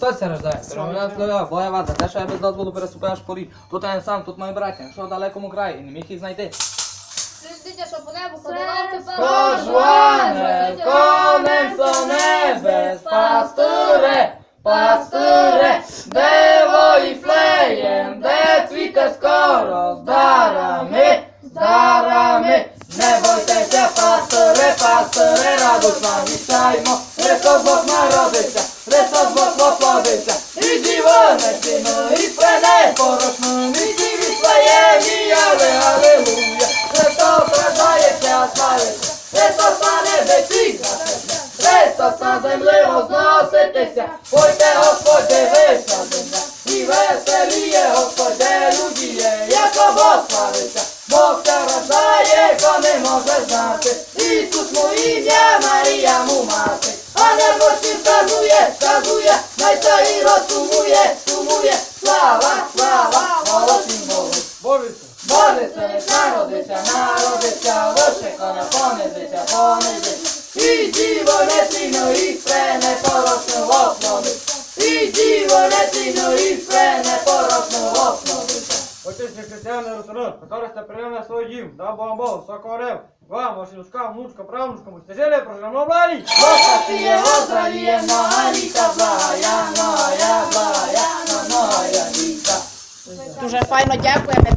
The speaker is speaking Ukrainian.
Христос ся рождає. Перемовляв слова, боя варта, те, що я без дозволу переступив аж поріг. Тут я сам, тут мої браття, що в далекому краї, і не міг їх знайти. Дитя, що по небу ходила, тепер. Кожване, конем со небес, пастуре, пастуре, де воїфлеєм, де цвіте скоро, з дарами, з дарами. Не бойтеся, пасторе, пасторе, радость вам вітаємо, Христос Бог народився, Христос Бог і дівоне сину, і прене порошну, і діві своємі, але алелуя, Христос рождається, славиться, Христос на небесі, Христос на землі возноситися, пойте, Господь, земля, і веселіє, Господь, людіє, як Бог славиться, Бог це рождає, хто не може знати, Ісус му ім'я, Марія му мати, а не мощі сказує, сказує, най це і розсумує, сумує, слава, слава, молодшим Богу. Божице, Боже, це народиться, народиться, лише коня понизиться, понизиться. І діво не сіно, Отець християни Русарон, который сте прийняли свой дім, да Богом Богу, сокорев, вам, вашим внучкам, внучкам, правнучкам, стежили проживно блалі. Лопасіє, возраліє, нога літа, благая, нога, благая, літа. Дуже файно дякуємо.